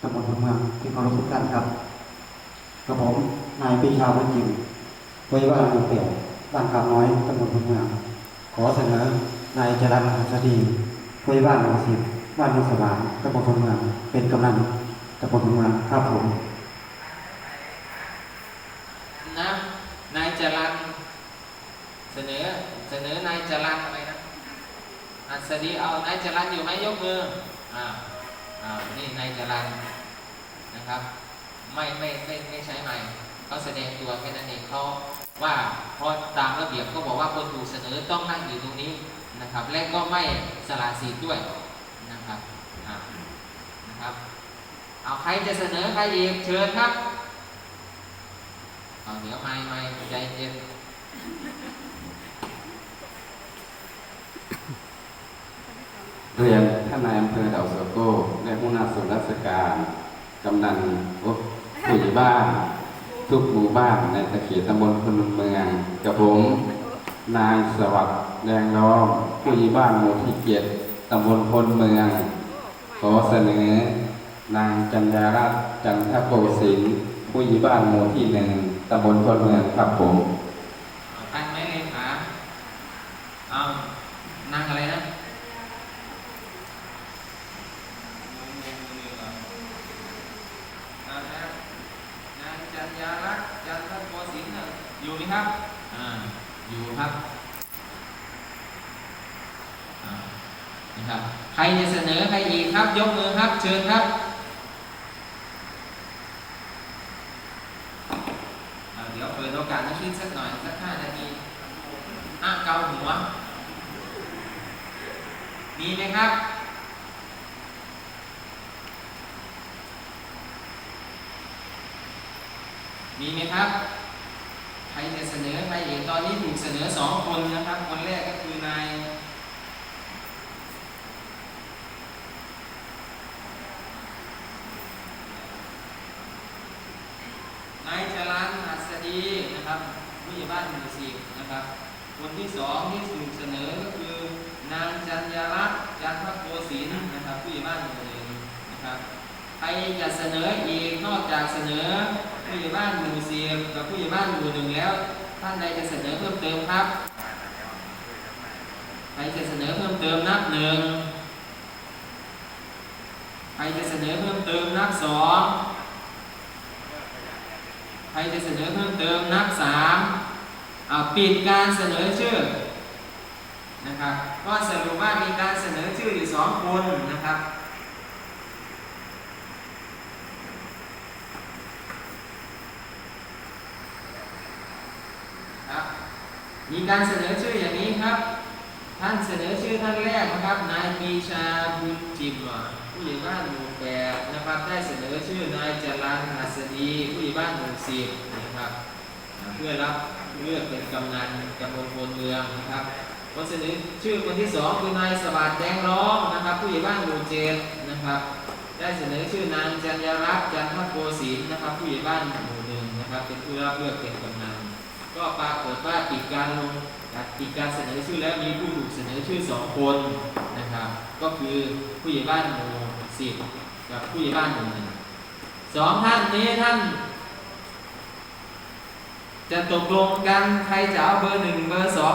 ตำบลพเมืองที่เคารพทุกท่านครับกับผมนายปีชาวันจิมไว้ว่าหมู่เปี่ยวบ้านคำน้อยตำบลพเมือง ขอเสนอนายจรัญหัสดีไว้บ้านหมู่สิบบ้านมู่สวางตำบลพเมือง เป็นกำนันตำบลพเมืองครับผมนะนายจรันเสนอเสนอนายจรันอะไรนะอัศดีเอานายจรันอยู่ไหมยกมืออ่าานี่นายจรันนะครับ ไม่ไม่ไม่ไม่ใช้ไม้เขาแสดงตัวแค่นั้นเองเขาว่าเพราะตามระเบียบก็บอกว่าคนถูกเสนอต้องนั่งอยู่ตรงนี้นะครับ และก็ไม่สละสิทธิ์ด้วยนะครับอ่านะครับเอาใครจะเสนอใครอีกเชิญครับเอาเดี๋ยวไม่ไม่ใจเย็นเรียน ท่านนายอำเภอดาวสโก้และหัวหน้าส่วนราชการ กำนันผู้ใหญ่บ้าน ทุกหมู่บ้านในตะเขียนตำบลพนมเมืองกับผม นายสวัสดิ์แดงล้อมผู้ใหญ่บ้านหมู่ที่เจ็ดตำบลพนเมือง ขอเสนอ นางจัญญารัตน์จันทโกสินผู้ใหญ่บ้านหมู่ที่หนึ่งตำบลพนเมืองครับผม เอาตั้งไหมเลขาเอานั่งอะไรนะเอานะนางจันยารักษ์จันทโกสินทร์น่ะ อยู่ไหมครับ อ่า อยู่ครับอ่านี่ครับ ใครจะเสนอใครอีกครับ ยกมือครับ เชิญครับเดี๋ยวเปิดโอกาสให้คิดสักหน่อย สักห้านาทีอะเกาหัว มีไหมครับมีไหมครับ ใครจะเสนอใครอีกตอนนี้ถูกเสนอสองคนนะครับ คนแรกก็คือนายนายจรันหัสดีนะครับผู้ใหญ่บ้านหมู่สิบนะครับ คนที่สองที่ถูกเสนอก็คือนางจันยารัตน์จันทโกศินทร์นะครับผู้ใหญ่บ้านหมู่หนึ่งนะครับใครจะเสนออีกนอกจากเสนอ ผู้ใหญ่บ้านหมู่สิบกับผู้ใหญ่บ้านหมู่หนึ่งแล้ว ท่านใดจะเสนอเพิ่มเติมครับใครจะเสนอเพิ่มเติมนับหนึ่งใครจะเสนอเพิ่มเติมนับสองใครจะเสนอเพิ่มเติมนับสามอ่าปิดการเสนอชื่อนะครับก็สรุปว่ามีการเสนอชื่ออยู่สองคนนะครับ ครับ มีการเสนอชื่ออย่างนี้ครับ ท่านเสนอชื่อท่านแรกนะครับ นายปีชาบุญจิมผู้ใหญ่บ้านหมู่แปดนะครับ ได้เสนอชื่อนายจรันหัสดีผู้ใหญ่บ้านหมู่สิบนะครับเพื่อรับเลือกเป็นกำนันตำบลโพนเมืองนะครับคนเสนอชื่อคนที่สองคือนายสวัสดิ์แดงร้องนะครับ ผู้ใหญ่บ้านหมู่เจ็ดนะครับได้เสนอชื่อนางจันยรัตน์จันทโกศินนะครับผู้ใหญ่บ้านหมู่หนึ่งนะครับ เป็นผู้รับเลือกเป็นกำนัน ก็ปรากฏว่าปิดการลงปิดการเสนอชื่อแล้วมีผู้ถูกเสนอชื่อสองคนนะครับ ก็คือผู้ใหญ่บ้านหมู่สิบกับผู้ใหญ่บ้านหมู่หนึ่งสองท่านนี้ท่าน จะตกลงกันใครจะเอาเบอร์หนึ่งเบอร์สอง